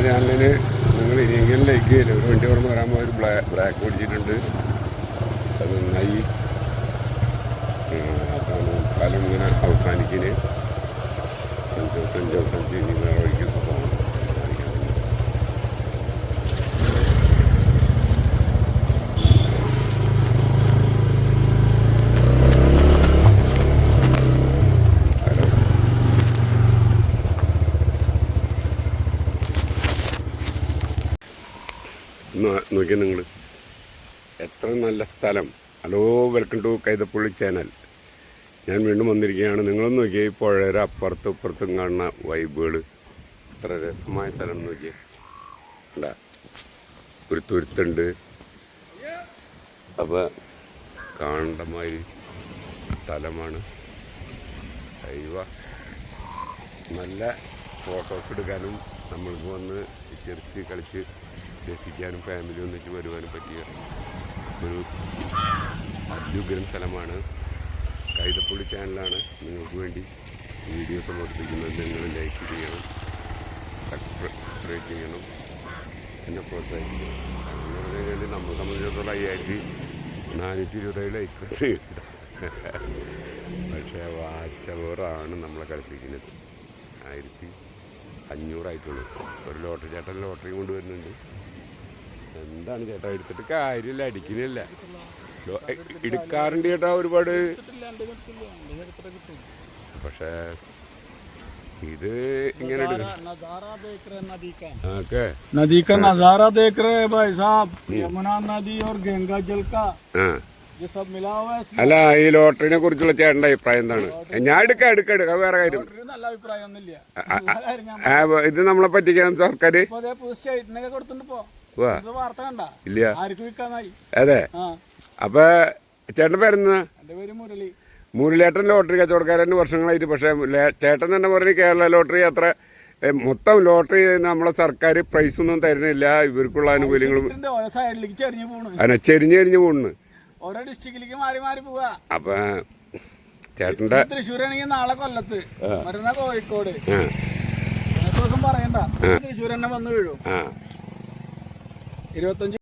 അപ്പോൾ ഞാൻ തന്നെ നിങ്ങൾ ചെയ്യില്ല ഒരു വണ്ടി ഓർമ്മ വരാമ്പോൾ ഒരു ബ്ലാക്ക് പിടിച്ചിട്ടുണ്ട് അത് നന്നായി. അപ്പം കാലം ഇങ്ങനെ അവസാനിക്കുന്നത് സെന്റ് സഞ്ചോ സെന്റ് ഇങ്ങനെ നോക്കിയ നിങ്ങൾ എത്ര നല്ല സ്ഥലം. Hello welcome to Kaithapulli channel ഞാൻ വീണ്ടും വന്നിരിക്കുകയാണ്. നിങ്ങളും നോക്കിയേ ഈ പുഴയുടെ അപ്പുറത്തും ഇപ്പുറത്തും കാണുന്ന വൈബുകൾ എത്ര രസമായ സ്ഥലം നോക്കിയേ. ഉണ്ടാ ഒരു തുരുത്തുണ്ട്. അപ്പോൾ കാണണ്ടമായി സ്ഥലമാണ്. ദൈവ നല്ല ഫോട്ടോസ് എടുക്കാനും നമ്മൾക്ക് വന്ന് ചെറുക്കി കളിച്ച് രസിക്കാനും ഫാമിലി ഒന്നിച്ച് വരുവാനും പറ്റിയ ഒരു അത്യുഗ്രൻ സ്ഥലമാണ്. കൈതപ്പള്ളി ചാനലാണ് നിങ്ങൾക്ക് വേണ്ടി വീഡിയോ സമർപ്പിക്കുന്നത്. നിങ്ങൾ ലൈക്ക് ചെയ്യണം. സബ്സ്ക്രൈബ് ചെയ്യണം. എന്നെ പ്രോത്സാഹിപ്പിക്കണം. എന്ന് പറഞ്ഞു കഴിഞ്ഞാൽ നമ്മളെ സംബന്ധിച്ചിടത്തോളം അയ്യായിരത്തി നാനൂറ്റി ഇരുപത്തേഴ് ലൈക്ക് പക്ഷേ വാച്ചവറാണ് നമ്മളെ കളിപ്പിക്കുന്നത്. ആയിരത്തി അഞ്ഞൂറായിട്ടുള്ളൂ. ഒരു ലോട്ടറി ചേട്ടൻ ലോട്ടറി കൊണ്ടുവരുന്നുണ്ട് എന്താണ് ചേട്ടാ? എടുത്തിട്ട് കാര്യമില്ല അടിക്കുന്നില്ല എടുക്കാറുണ്ട് ചേട്ടാ ഒരുപാട്. പക്ഷേ ഇത് ഇങ്ങനെ അല്ല ഈ ലോട്ടറിനെ കുറിച്ചുള്ള ചേട്ടന്റെ അഭിപ്രായം എന്താണ്? ഞാൻ എടുക്ക എടുക്ക എടുക്ക. വേറെ കാര്യം. ഇത് നമ്മളെ പറ്റിക്കാൻ സർക്കാർ അതേ ഇല്ല. അതെ. അപ്പൊ ചേട്ടൻ പേരെന്ന മുരളിയേട്ടൻ ലോട്ടറി കച്ചവടക്കാരൻ വർഷങ്ങളായിട്ട്. പക്ഷേ ചേട്ടൻ തന്നെ പറഞ്ഞു കേരള ലോട്ടറി അത്ര മൊത്തം ലോട്ടറി നമ്മളെ സർക്കാർ പ്രൈസ് ഒന്നും തരുന്നില്ല. ഇവർക്കുള്ള ആനുകൂല്യങ്ങളും പോണ്. ചെരിഞ്ഞ് ചെരിഞ്ഞ് പോകുന്നു ഓരോ ഡിസ്ട്രിക്റ്റിലേക്ക് മാറി മാറി പോവുക അപ്പൊ ചേട്ടന്റെ തൃശ്ശൂരാണെങ്കിൽ നാളെ കൊല്ലത്ത്. മരുന്ന കോഴിക്കോട്. ദിവസം പറയണ്ട. തൃശ്ശൂർ തന്നെ വന്നു വീഴും. ഇരുപത്തഞ്ച്